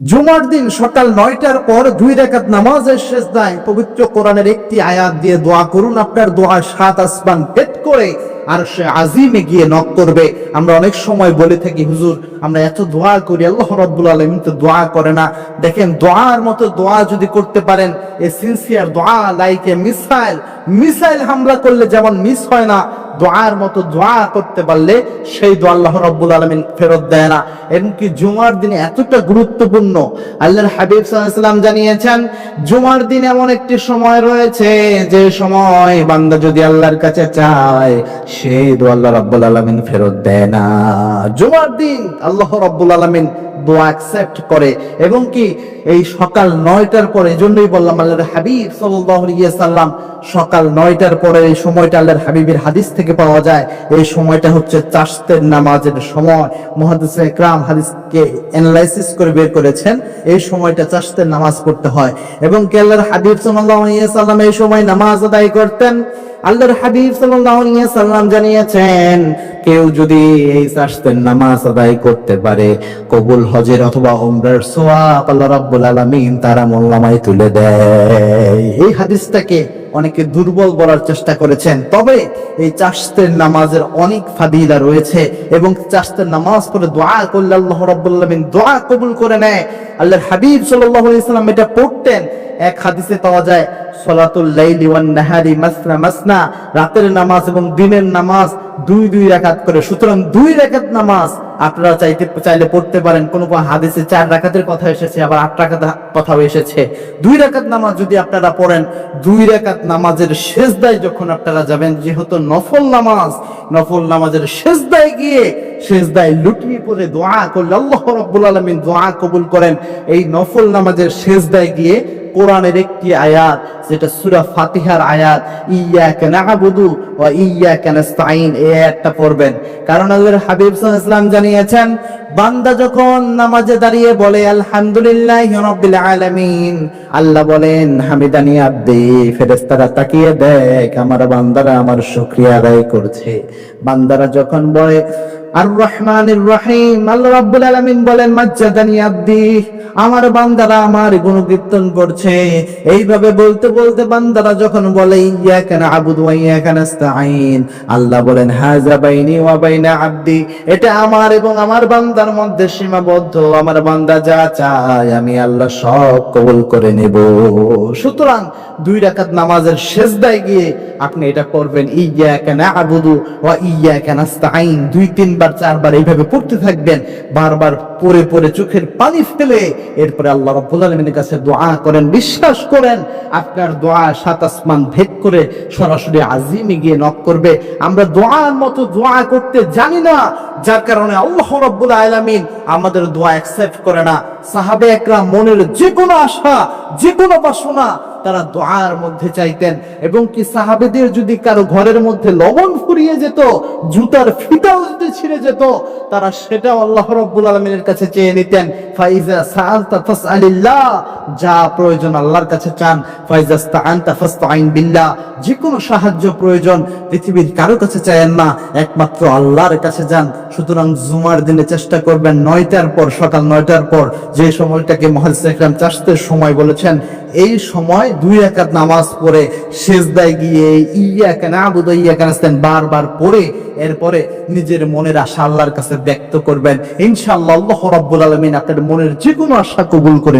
জুমার দিন সকাল নয়টার পর দুই রেখাত নামাজের শেষ দায় পবিত্র কোরআনের একটি আয়াত দিয়ে দোয়া করুন। আপনার দোয়া সাত আসমান পেট করে আর সে আজিমে গিয়ে নক করবে। আমরা অনেক সময় বলে থাকি, হুজুর, আমরা এত দোয়া করি, আল্লাহ রব্বুল আলমিন তো দোয়া করে না। দেখেন, দোয়ার মতো দোয়া যদি করতে পারেন, এ সিনসিয়ার দোয়া, লাইকে মিসাইল মিসাইল হামলা করলে যেমন মিস হয় না দোয়ার মতো দোয়া করতে পারলে সেই দোয়া আল্লাহ রব্বুল আলমিন ফেরত দেয় না। এমনকি জুমার দিনে এতটা গুরুত্বপূর্ণ। আল্লাহর হাবিব সাল্লাম জানিয়েছেন, জুমার দিন এমন একটি সময় রয়েছে, যে সময় বান্দা যদি আল্লাহর কাছে চায়, সেই দোয়া আল্লাহ রব্বুল আলমিন ফেরত দেয় না। জুমার দিন আল্লাহ রব্বুল আলমিন দোয়া অ্যাকসেপ্ট করে। এবং কি এই সকাল নয়টার পরে বললাম আল্লাহর হাবিব সাল্লাম সকাল নয়টার পরে এই সময়টা আল্লাহর হাবিবের হাদিস থেকে পাওয়া যায়। এই সময়টা হচ্ছে চাষতের নামাজের সময়। মহাদিস হাদিসকে অ্যানালাইসিস করে বের করেছেন, এই সময়টা চাষতের নামাজ পড়তে হয়। এবং কি আল্লাহর হাবিব সাল্লাম এই সময় নামাজ আদায় করতেন। আল্লাহর হাবিব সাল্লাম জানিয়েছেন, কেউ যদি এই চাষতের নামাজ আদায় করতে পারে, কবুল হজের অথবা উমরার সোয়া আল্লাহ রাব্বুল আলামিন তারা মোল্লামায় তুলে দেয়। এই হাদিসটাকে অনেকে দুর্বল বলার চেষ্টা করেছেন। তবে এই চাষতের নামাজের অনেক ফাদিলা রয়েছে এবং চাষতের নামাজ পড়ে দোয়া করলে আল্লাহ আলামিন দোয়া কবুল করে নেয়। আল্লাহর হাবিব সাল্লাল্লাহু আলাইহি সাল্লাম এটা পড়তেন। এক হাদিসে পাওয়া যায় মাসনা রাতের নামাজ এবং দিনের নামাজ দুই দুই রাকাত করে। সুতরাং দুই রাকাত নামাজ আপনারা চাইতে চাইলে পড়তে পারেন। কোন হাদিসে চার রাকাতের কথা এসেছে, আবার আট রাকাত কথাও এসেছে। দুই রাকাত নামাজ যদি আপনারা পড়েন, দুই রাকাত নামাজের শেষদায় যখন আপনারা যাবেন, যেহেতু নফল নামাজ, নফল নামাজের শেষদায় গিয়ে শেষদায় লুটিয়ে পড়ে দোয়া করলে আল্লাহ রাব্বুল আলামিন দোয়া কবুল করেন। এই নফল নামাজের শেষদায় গিয়ে কোরআনের একটি আয়াত, যেটা সুরা ফাতিহার আয়াত ইয়াকা না'বুদু ওয়া ইয়াকা নাস্তাঈন এই আয়াতটা পড়বেন। কারণ হাবিব ওয়াসাল্লাম জানিয়েছেন, বান্দা যখন নামাজে দাঁড়িয়ে বলে, আলহামদুলিল্লাহি রাব্বিল আলামিন আল্লাহ বলেন, হামিদানি আব্দি ফেরেস্তারা তাকিয়ে দেখ, আমার বান্দারা আমার শুকরিয়া আদায় করছে। বান্দারা যখন বলে আর রহমানির রহিম, আল্লাহ বলেন, মাজ্জাদানি আব্দি, আমার বান্দারা আমার করছে। এইভাবে বলতে বলতে বান্দারা যখন বলে আল্লাহ বলেন বাইনি ওয়া বাইনা আব্দি, এটা আমার এবং আমার বান্দার মধ্যে সীমাবদ্ধ। আমার বান্দা যা চায়, আমি আল্লাহ সব কবুল করে নেব। সুতরাং দুই রাকাত নামাজের শেষদায় গিয়ে আপনি এটা করবেন, ইয়াকা না'বুদু ওয়া ইয়াকা নাস্তাঈন। দুই তিনবার, চারবার এইভাবে পড়তে থাকবেন, বারবার পড়ে পড়ে চোখের পানি ফেলে, এরপরে আল্লাহ রাব্বুল আলামিনের কাছে দোয়া করেন, বিশ্বাস করেন, আপনার দোয়া সাত আসমান ভেদ করে সরাসরি আজিমে গিয়ে নক করবে। আমরা দোয়ার মতো দোয়া করতে জানি না, যার কারণে আল্লাহ রাব্বুল আলামিন আমাদের দোয়া অ্যাকসেপ্ট করে না। সাহাবে একরাম মনের যে কোনো আশা, যে কোনো বাসনা তারা দোয়ার মধ্যে চাইতেন। এবং কি সাহাবেদের যদি কারও ঘরের মধ্যে লবণ ফুরিয়ে যেত, জুতার ফিতাও যদি ছিঁড়ে যেত, তারা সেটাও আল্লাহ রব্বুল আলমিনের কাছে চেয়ে নিতেন। ফাইজা সাআলতা ফাসআলিল্লাহ যা প্রয়োজন আল্লাহর কাছে চান ফাইজা স্তাআনতা ফাসতাইন বিল্লাহ যে কোনো সাহায্য প্রয়োজন, পৃথিবীর কারও কাছে চায়েন না, একমাত্র আল্লাহর কাছে যান। সুতরাং জুমার দিনে চেষ্টা করবেন নয়টার পর, সকাল নয়টার পর, যে সময়টাকে মহাদিস একরাম চাষতের সময় বলেছেন, এই সময় দুই একাত নামাজ পড়ে শেষদায় গিয়ে ইয়া কেন আবুদ ইয়া কেন বারবার পড়ে, এরপরে নিজের মনের আশা আল্লাহর কাছে ব্যক্ত করবেন। ইনশাআল্লাহ, আল্লাহ রাব্বুল আলামিন আপনার মনের যে কোনো আশা কবুল করেন।